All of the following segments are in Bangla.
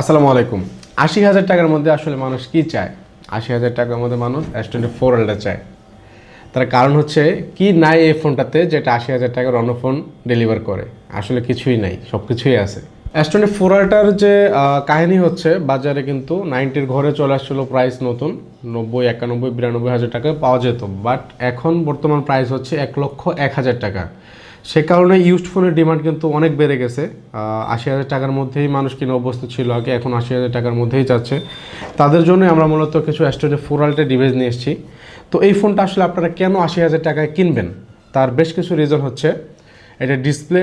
আসসালামু আলাইকুম। আশি হাজার টাকার মধ্যে আসলে মানুষ কি চায়? আশি হাজার টাকার মধ্যে মানুষ এস টোয়েন্টি ফোর এলটা চায়। তার কারণ হচ্ছে, কি নাই এই ফোনটাতে যেটা আশি হাজার টাকার অন্য ফোন ডেলিভার করে? আসলে কিছুই নাই সব কিছুই আছে। এস টোয়েন্টি ফোর এলটার যে কাহিনী হচ্ছে, বাজারে কিন্তু নাইনটির ঘরে চলে আসছিল প্রাইস নতুন, নব্বই, একানব্বই, বিরানব্বই হাজার টাকায় পাওয়া যেত। বাট এখন বর্তমান প্রাইস হচ্ছে এক লক্ষ এক হাজার টাকা। সে কারণে ইউজড ফোনের ডিমান্ড কিন্তু অনেক বেড়ে গেছে। আশি হাজার টাকার মধ্যেই মানুষ কিনে অভ্যস্ত ছিল, আগে এখন আশি হাজার টাকার মধ্যেই যাচ্ছে। তাদের জন্য আমরা মূলত কিছু অ্যাস্ট্রোজে ফোর আল্টে ডিভাইস নিয়ে এসেছি। তো এই ফোনটা আসলে আপনারা কেন আশি হাজার টাকায় কিনবেন? তার বেশ কিছু রিজন হচ্ছে। এটা ডিসপ্লে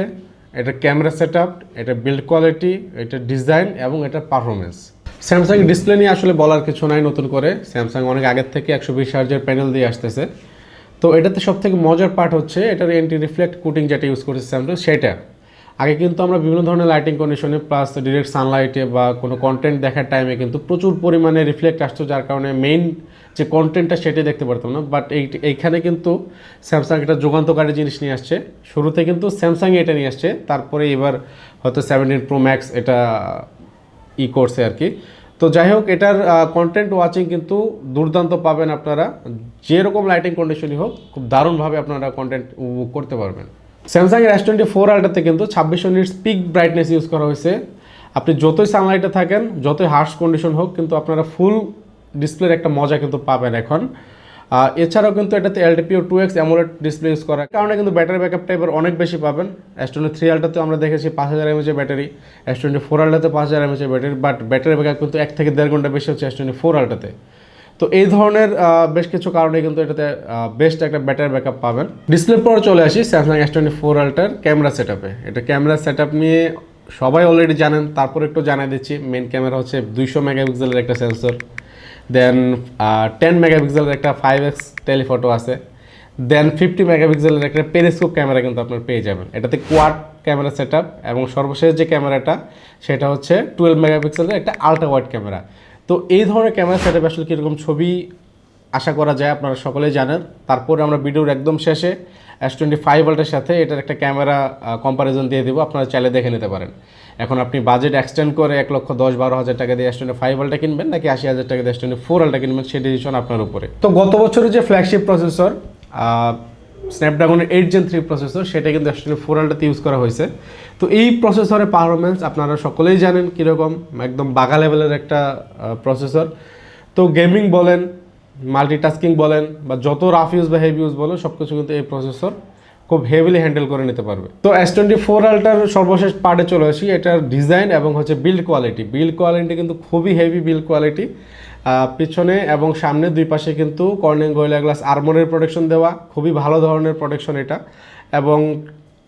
এটা ক্যামেরা সেট আপ এটা বিল্ড কোয়ালিটি এটা ডিজাইন এবং এটা পারফরমেন্স স্যামসাং ডিসপ্লে নিয়ে আসলে বলার কিছু নাই নতুন করে। স্যামসাং অনেক আগের থেকে একশো বিশ হাজার প্যানেল দিয়ে আসতেছে। তো এটাতে সব থেকে মজার পার্ট হচ্ছে এটার এন্টি রিফ্লেক্ট কুটিং যেটা ইউজ করেছে স্যামসাং সেটা। আগে কিন্তু আমরা বিভিন্ন ধরনের লাইটিং কন্ডিশনে প্লাস ডিরেক্ট সানলাইটে বা কোনো কন্টেন্ট দেখার টাইমে কিন্তু প্রচুর পরিমাণে রিফ্লেক্ট আসতো, যার কারণে মেইন যে কন্টেন্টটা সেটাই দেখতে পারতাম না। বাট এই, এইখানে কিন্তু স্যামসাং এটা যুগান্তকারী জিনিস নিয়ে আসছে। শুরুতে কিন্তু স্যামসাং এটা নিয়ে আসছে। তারপরে এবার হয়তো সেভেন্টিন প্রো ম্যাক্স এটা ই করছে আর কি। তো যাই হোক এটার কন্টেন্ট ওয়াচিং কিন্তু দুর্দান্ত পাবেন আপনারা। যেরকম লাইটিং কন্ডিশনই হোক, খুব দারুণভাবে আপনারা কন্টেন্ট করতে পারবেন। স্যামসাংয়ের এস টোয়েন্টি ফোর আলটাতে কিন্তু ছাব্বিশ নিটস পিক ব্রাইটনেস ইউজ করা হয়েছে। আপনি যতই সানলাইটে থাকেন, যতই হার্শ কন্ডিশন হোক, কিন্তু আপনারা ফুল ডিসপ্লের একটা মজা কিন্তু পাবেন এখন। এছাড়াও কিন্তু এটাতে LTPO two X AMOLED display use করা। কারণে কিন্তু ব্যাটারি ব্যাকআপটা এবার অনেক বেশি পাবেন। এস টোয়েন্টি থ্রি আলটাতে আমরা দেখেছি পাঁচ হাজার এমএচের ব্যাটারি এস টোয়েন্টি ফোর আলটাতে পাঁচ হাজার এমএচের ব্যাটারি বাট ব্যাটারি ব্যাকআপ কিন্তু এক থেকে দেড় ঘণ্টা বেশি হচ্ছে এস টোয়েন্টি ফোর আলটাতে তো এই ধরনের বেশ কিছু কারণে কিন্তু এটাতে বেস্ট একটা ব্যাটারি ব্যাকআপ পাবেন। ডিসপ্লে পর চলে আসি স্যামসাং এস টোয়েন্টি ফোর আলটার ক্যামেরা সেট আপে এটা ক্যামেরা সেট আপ নিয়ে সবাই অলরেডি জানেন, তারপর একটু জানাই দিচ্ছি মেন ক্যামেরা হচ্ছে দুইশো মেগাপিক্সেলের একটা সেন্সর দেন টেন মেগাপিক্সেলের একটা ফাইভ এক্স টেলিফটো আছে। দেন ফিফটি মেগাপিক্সেলের একটা পেরিস্কোপ ক্যামেরা কিন্তু আপনার পেয়ে যাবেন। এটাতে কোয়াড ক্যামেরা সেট এবং সর্বশেষ যে ক্যামেরাটা সেটা হচ্ছে টুয়েলভ মেগাপিক্সেলের একটা আলট্রা ওয়াইড ক্যামেরা তো এই ধরনের ক্যামেরা সেট আসলে কীরকম ছবি আশা করা যায় আপনারা সকলেই জানেন। তারপরে আমরা ভিডিওর একদম শেষে এস টোয়েন্টি ফাইভ ভোল্টের সাথে এটার একটা ক্যামেরা কম্পারিজন দিয়ে দেবো আপনারা চাইলে দেখে নিতে পারেন। এখন আপনি বাজেট এক্সটেন্ড করে এক লক্ষ দশ বারো হাজার টাকা দিয়ে এস টোয়েন্টি ফাইভ ভোল্টটা কিনবেন নাকি আশি হাজার টাকা দিয়ে এস টোয়েন্টি ফোর ভোল্টটা কিনবেন সেই ডিসিশন আপনার উপরে। তো গত বছরের যে ফ্ল্যাগশিপ প্রসেসর স্ন্যাপড্রাগনের এইট জেন থ্রি প্রসেসর সেটা কিন্তু এস টোয়েন্টি ফোর ভোল্টটাতে ইউজ করা হয়েছে। তো এই প্রসেসরের পারফরমেন্স আপনারা সকলেই জানেন কীরকম একদম বাঘা লেভেলের একটা প্রসেসর তো গেমিং বলেন মাল্টিটাস্কিং বলেন বা যত রাফ ইউজ বা হেভি ইউজ বলেন সব কিছু কিন্তু এই প্রসেসর খুব হেভিলি হ্যান্ডেল করে নিতে পারবে। তো এস টোয়েন্টি ফোর আলটার সর্বশেষ পার্টে চলে আসি, এটার ডিজাইন এবং হচ্ছে বিল্ড কোয়ালিটি বিল্ড কোয়ালিটি কিন্তু খুবই হেভি বিল্ড কোয়ালিটি পিছনে এবং সামনে দুই পাশে কিন্তু কর্নিং গোয়েলা গ্লাস আর্মোরের প্রোটেকশন দেওয়া, খুবই ভালো ধরনের প্রোটেকশন এটা। এবং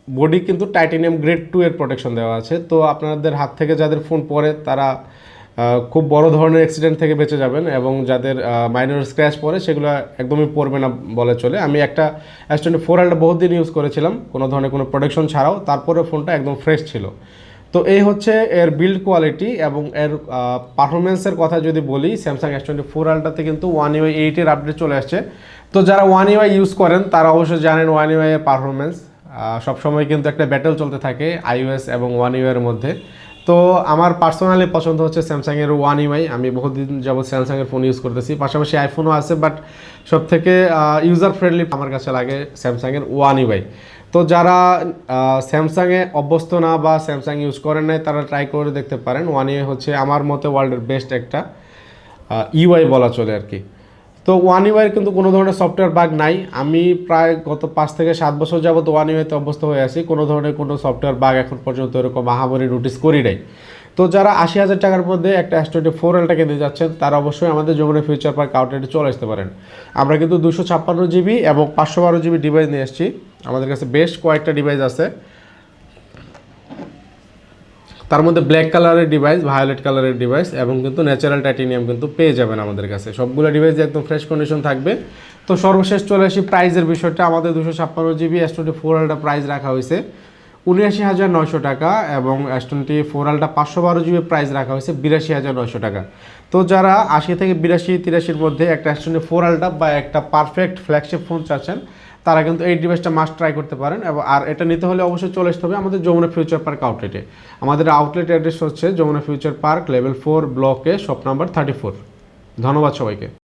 বডি কিন্তু টাইটেনিয়াম গ্রেড টু এর প্রোটেকশন দেওয়া আছে। তো আপনাদের হাত থেকে যাদের ফোন পরে, তারা খুব বড় ধরনের অ্যাক্সিডেন্ট থেকে বেঁচে যাবেন এবং যাদের মাইনর স্ক্র্যাচ পড়ে, সেগুলো একদমই পড়বে না বলে চলে। আমি একটা এস টোয়েন্টি ফোর আলটা বহুত দিন ইউজ করেছিলাম, কোনো ধরনের কোনো প্রোটেকশন ছাড়াও। তারপরে ফোনটা একদম ফ্রেশ ছিল। তো এই হচ্ছে এর বিল্ড কোয়ালিটি এবং এর পারফরমেন্সের কথা যদি বলি স্যামসাং এস টোয়েন্টি ফোর আলটাতে কিন্তু ওয়ান ইউ এইটের আপডেট চলে আসছে। তো যারা ওয়ান ইউআই ইউজ করেন, তারা অবশ্যই জানেন ওয়ান ইউআই এর পারফরমেন্স সবসময় কিন্তু একটা ব্যাটেল চলতে থাকে আইওএস এবং ওয়ান ইউ এর মধ্যে। তো আমার পার্সোনালি পছন্দ হচ্ছে স্যামসাংয়ের ওয়ান ইউআই আমি বহুদিন যাবৎ স্যামসাংয়ের ফোন ইউজ করতেছি। পাশাপাশি আইফোনও আছে বাট সব থেকে ইউজার ফ্রেন্ডলি আমার কাছে লাগে স্যামসাংয়ের ওয়ান ইউআই তো যারা স্যামসাংয়ে অভ্যস্ত না বা স্যামসাং ইউজ করেন নাই, তারা ট্রাই করে দেখতে পারেন। ওয়ান ইউআই হচ্ছে আমার মতে ওয়ার্ল্ডের বেস্ট একটা ইউআই বলা চলে আর কি। তো ওয়ান ইউআইয়ের কিন্তু কোনো ধরনের সফটওয়্যার বাগ নাই। আমি প্রায় গত পাঁচ থেকে সাত বছর যাবত ওয়ান ইউআইতে অভ্যস্ত হয়ে আছি। কোনো ধরনের কোনো সফটওয়্যার বাগ এখন পর্যন্ত এরকম মহামারী নোটিস করি নাই। তো যারা আশি হাজার টাকার মধ্যে একটা টোয়েন্টি ফোর এলটা কিনতে যাচ্ছেন, তারা অবশ্যই আমাদের যমুনা ফিউচার পার্ক আউটলেটে চলে আসতে পারেন। আমরা কিন্তু দুশো ছাপ্পান্ন জিবি এবং পাঁচশো বারো জিবি ডিভাইস নিয়ে এসেছি আমাদের কাছে বেশ কয়েকটা ডিভাইস আছে। তার মধ্যে ব্ল্যাক কালারের ডিভাইস ভায়োলেট কালারের ডিভাইস এবং কিন্তু ন্যাচারাল টাইটেনিয়াম কিন্তু পেয়ে যাবেন আমাদের কাছে। সবগুলো ডিভাইস একদম ফ্রেশ কন্ডিশন থাকবে। তো সর্বশেষ চলে আসি প্রাইজের বিষয়টা। আমাদের দুশো ছাপ্পান্ন GB S twenty four ultra price রাখা হয়েছে উনআশি হাজার নয়শো টাকা এবং এস টোয়েন্টি ফোর আলটা পাঁচশো বারো জিবি প্রাইস রাখা হয়েছে বিরাশি হাজার নয়শো টাকা। তো যারা আশি থেকে বিরাশি, তিরাশির মধ্যে একটা এস টোয়েন্টি ফোর আলটা বা একটা পারফেক্ট ফ্ল্যাগশিপ ফোন চাচ্ছেন তারা কিন্তু এই ডিভাইসটা মাস্ট ট্রাই করতে পারেন এবং আর এটা নিতে হলে অবশ্যই চলে আসতে হবে আমাদের যমুনা ফিউচার পার্ক আউটলেটে আমাদের আউটলেট অ্যাড্রেস হচ্ছে Jamuna future park level four ব্লকে শপ নাম্বার থার্টি ফোর ধন্যবাদ সবাইকে।